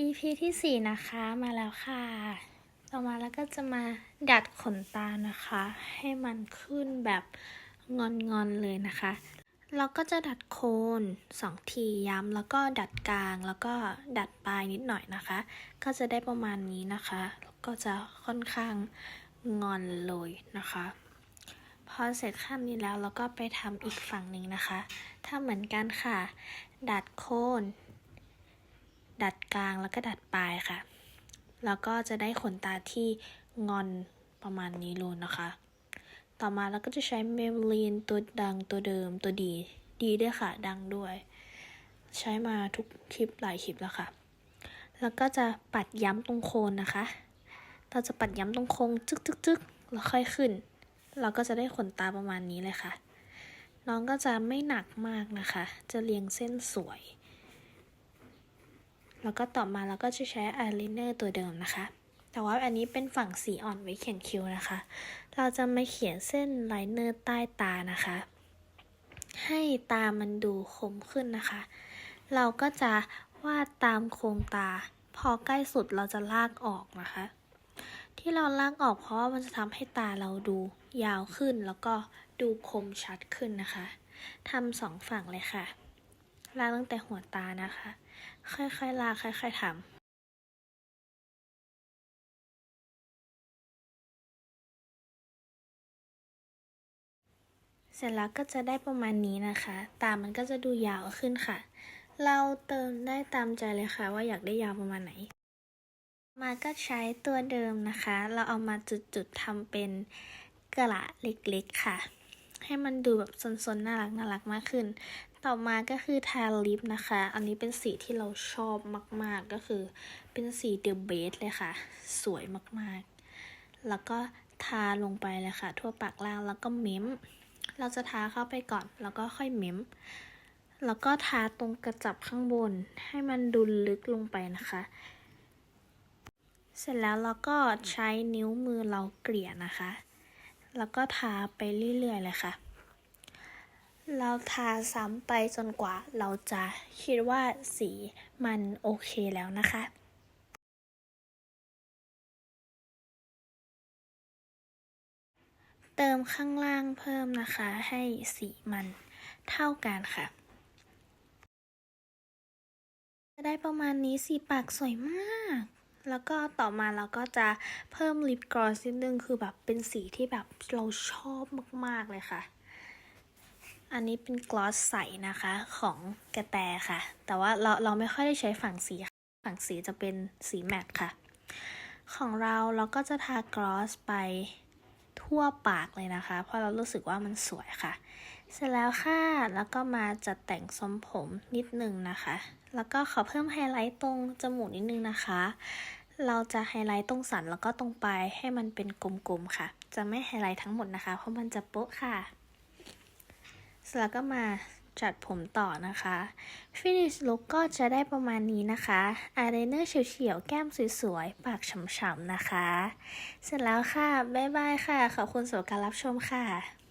EP ที่สี่นะคะมาแล้วค่ะ ต่อมาแล้วก็จะมาดัดขนตานะคะ ให้มันขึ้นแบบงอนๆเลยนะคะเราก็จะดัดโคนสองทีย้ำแล้วก็ดัดกลางแล้วก็ดัดปลายนิดหน่อยนะคะ ก็จะได้ประมาณนี้นะคะแล้วก็จะค่อนข้างงอนเลยนะคะ พอเสร็จข้างนี้แล้วเราก็ไปทำอีกฝั่งหนึ่งนะคะทำเหมือนกันค่ะ ดัดโคน ดัดกลางแล้วก็ดัดปลายค่ะ แล้วก็จะได้ขนตาที่งอนประมาณนี้เลยนะคะ ต่อมาเราก็จะใช้เมเบลีนตัวดังตัวเดิมตัวดี ดีด้วยค่ะ ดังด้วย ใช้มาทุกคลิปหลายคลิปแล้วค่ะ แล้วก็จะปัดย้ำตรงโคนนะคะ เราจะปัดย้ำตรงโคนจึ๊กจึ๊กจึ๊กแล้วค่อยขึ้น เราก็จะได้ขนตาประมาณนี้เลยค่ะ น้องก็จะไม่หนักมากนะคะ จะเรียงเส้นสวย แล้วก็ต่อมาเราก็จะใช้อายไลเนอร์ตัวเดิมนะคะ แต่ว่าอันนี้เป็นฝั่งสีอ่อนไว้เขียนคิ้วนะคะ เราจะมาเขียนเส้นไลเนอร์ใต้ตานะคะ ให้ตามันดูคมขึ้นนะคะ เราก็จะวาดตามโครงตา พอใกล้สุดเราจะลากออกนะคะ ที่เราลากออกเพราะว่ามันจะทำให้ตาเราดูยาวขึ้นแล้วก็ดูคมชัดขึ้นนะคะทำสองฝั่งเลยค่ะ ลากตั้งแต่หัวตานะคะ ค่อยๆลากค่อยๆทำเสร็จแล้วก็จะได้ประมาณนี้นะคะ ตามันก็จะดูยาวขึ้นค่ะ เราเติมได้ตามใจเลยค่ะ ว่าอยากได้ยาวประมาณไหน มาก็ใช้ตัวเดิมนะคะ เราเอามาจุดๆทำเป็นกระเล็กๆค่ะ ให้มันดูแบบซนๆ น่ารักน่ารักมากขึ้น ต่อมาก็คือทาลิปนะคะ อันนี้เป็นสีที่เราชอบมากๆ ก็คือเป็นสีเดอะเบสเลยค่ะ สวยมากๆ แล้วก็ทาลงไปเลยค่ะ ทั่วปากล่างแล้วก็เม้ม เราจะทาเข้าไปก่อนแล้วก็ค่อยเม้ม แล้วก็ทาตรงกระจับข้างบน ให้มันดูลึกลงไปนะคะ เสร็จแล้วเราก็ใช้นิ้วมือเราเกลี่ยนะคะ แล้วก็ทาไปเรื่อยๆเลยค่ะ เราทาซ้ำไปจนกว่าเราจะคิดว่าสีมันโอเคแล้วนะคะเติมข้างล่างเพิ่มนะคะให้สีมันเท่ากันค่ะ จะได้ประมาณนี้สีปากสวยมาก แล้วก็ต่อมาเราก็จะเพิ่มลิปกลอสนิดนึงคือแบบเป็นสีที่แบบเราชอบมาก ๆ เลยค่ะ อันนี้เป็นกลอสใสนะคะของกระแตค่ะ แต่ว่าเราเราไม่ค่อยได้ใช้ฝั่งสี ฝั่งสีจะเป็นสีแมตต์ค่ะ ของเราเราก็จะทากลอสไป ทั่วปากเลยนะคะ เพราะเรารู้สึกว่ามันสวยค่ะ เสร็จแล้วค่ะ แล้วก็มาจัดแต่งทรงผมนิดนึงนะคะ แล้วก็ขอเพิ่มไฮไลท์ตรงจมูกนิดนึงนะคะ เราจะไฮไลท์ตรงสันแล้วก็ตรงปลายให้มันเป็นกลมๆค่ะ จะไม่ไฮไลท์ทั้งหมดนะคะ เพราะมันจะโป๊ะค่ะ เสร็จแล้วก็มา จัดผมต่อนะคะ Finish Look ก็จะได้ประมาณนี้นะคะอายไลเนอร์เฉียวๆ แก้มสวยๆ ปากฉ่ำๆ นะคะ เสร็จแล้วค่ะ บ๊ายบายค่ะ ขอบคุณสำหรับการรับชมค่ะ